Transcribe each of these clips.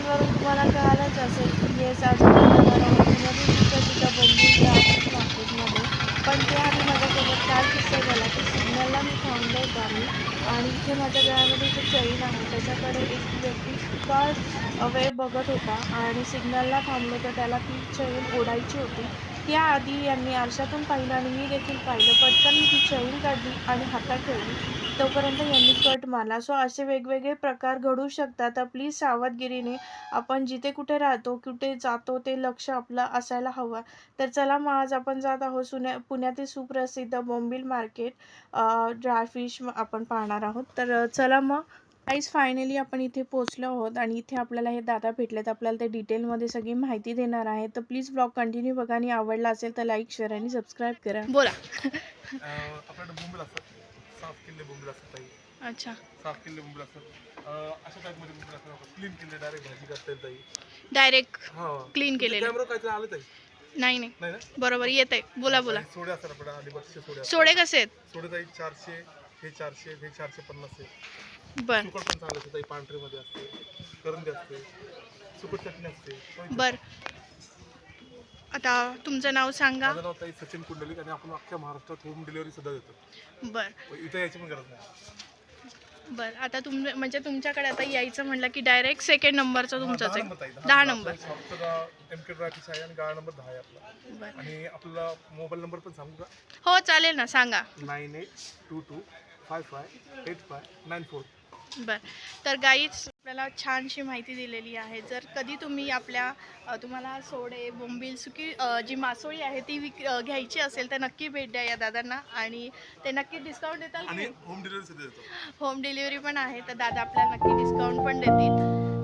थंबनेलवरून तुम्हाला कळालंच असेल की येस आज तिच्या जाणार आहोत पुण्यातील प्रसिद्ध मार्केटमध्ये पण माझ्यासोबत काय किस्सा झाला की सिग्नलला मी थांबलो होतो आणि इथे माझ्या गळ्यामध्ये जो चैन आहे. त्याच्याकडे एक व्यक्ती इतका वेळ बघत होता आणि सिग्नलला थांबलो तर त्याला ती चैन ओढायची होती. त्याआधी यांनी आरशातून पाहिलं आणि मी देखील पाहिलं. पटकन मी ती चैन काढली आणि हातात ठेवली. तोपर्यंत यांनी कट मारला. सो असे वेगवेगळे प्रकार घडू शकतात. तर प्लीज सावधगिरीने आपण जिथे कुठे राहतो कुठे जातो ते लक्ष आपलं असायला हवं. तर चला मग आज आपण जात आहोत सुन्या पुण्यातील सुप्रसिद्ध बोंबील मार्केट ड्रायफिश आपण पाहणार आहोत. तर चला मग काहीच फायनली आपण इथे पोचलो आहोत आणि इथे आपल्याला हे दादा भेटलेत. आपल्याला ते डिटेलमध्ये सगळी माहिती देणार आहे तर प्लीज ब्लॉग कंटिन्यू बघा आणि आवडला असेल तर लाईक शेअर आणि सबस्क्राईब करा. बोला. अच्छा. डायरेक्ट भाजी करता येईल ताई. डायरेक्ट हा. क्लीन केलेले. नाही नाही. बरोबर येत आहे बोला. बोला सोडे कसे आहेत? हे चारशे हे चारशे पन्नास आहे. बर. सुकट पण चांगलं असतं ताई. पांढरीमध्ये असते करंदी असते सुकट चटणी असते. बर. आता तुमचं नाव सांगा. माझं नाव ताई सचिन कुंडलिक आणि आपण अख्ख्या महाराष्ट्रात होम डिलिव्हरी सुद्धा देतो. बर. इथं यायची पण गरज नाही. बर. आता तुम म्हणजे तुमच्याकडे आता यायचं म्हणलं की डायरेक्ट सेकंड नंबरचं तुमचंच दहा नंबर ताई, आहे दहा नंबर. शॉपचं एम के ड्रायफिश आहे आणि गाळा नंबर दहा आहे आपला. आणि आपला मोबाईल नंबर पण सांगू का? हो चालेल ना सांगा. Nine eight two two five five eight five nine four बर. तर गाईच आपल्याला छानशी माहिती दिलेली आहे. जर कधी तुम्ही आपल्या अ, तुम्हाला सोडे बोंबील सुकी अ, जी मासोळी आहे ती विक अ, घ्यायची असेल तर नक्की भेट द्या या दादांना आणि ते नक्की डिस्काउंट देताल आणि? होम डिलिव्हरी सुद्धा देतो. होम डिलिव्हरी पण आहे तर दादा आपल्याला नक्की डिस्काउंट पण देतील.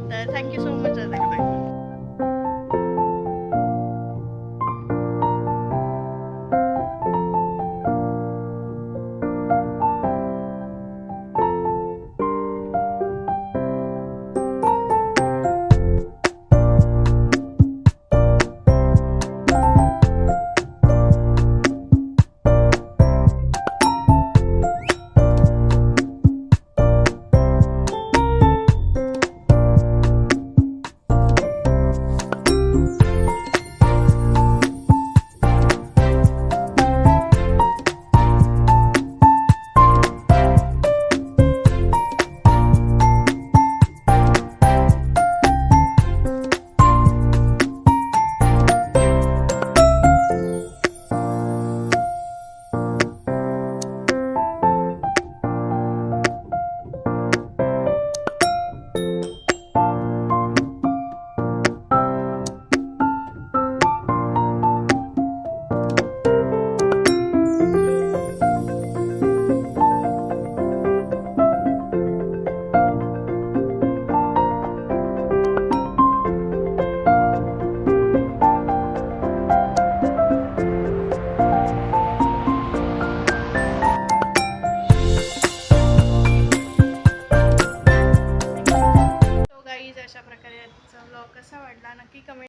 कसा वाटला. नक्की कमेंट